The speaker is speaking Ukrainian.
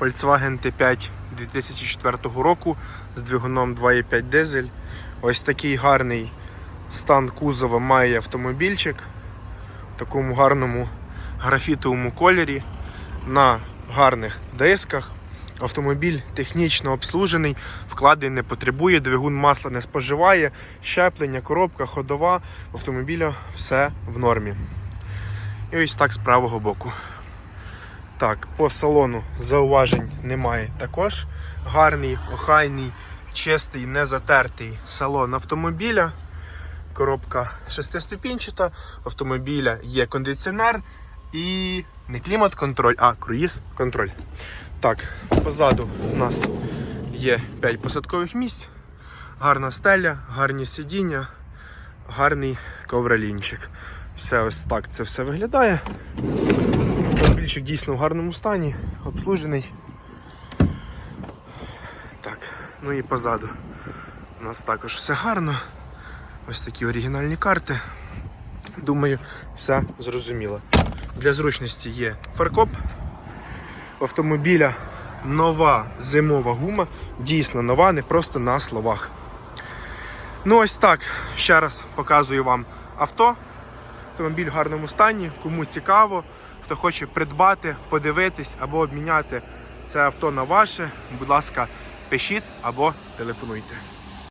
Volkswagen T5 2004 року з двигуном 2.5 дизель. Ось такий гарний стан кузова має автомобільчик в такому гарному графітовому кольорі на гарних дисках. Автомобіль технічно обслужений, вкладень не потребує, двигун масла не споживає, щеплення, коробка, ходова. Автомобіля все в нормі. І ось так з правого боку. Так, по салону зауважень немає. Також гарний, охайний, чистий, незатертий салон автомобіля. Коробка шестиступінчата, автомобіля є кондиціонер і не клімат-контроль, а круїз-контроль. Так, позаду у нас є 5 посадкових місць, гарна стеля, гарні сидіння, гарний ковролінчик. Все ось так це все виглядає. Автомобільчик дійсно в гарному стані, обслужений. Так, ну і позаду у нас також все гарно. Ось такі оригінальні карти. Думаю, все зрозуміло. Для зручності є фаркоп. Автомобіля нова зимова гума, дійсно нова, не просто на словах. Ну ось так. Ще раз показую вам авто. Автомобіль в гарному стані. Кому цікаво, хто хоче придбати, подивитись або обміняти це авто на ваше, будь ласка, пишіть або телефонуйте.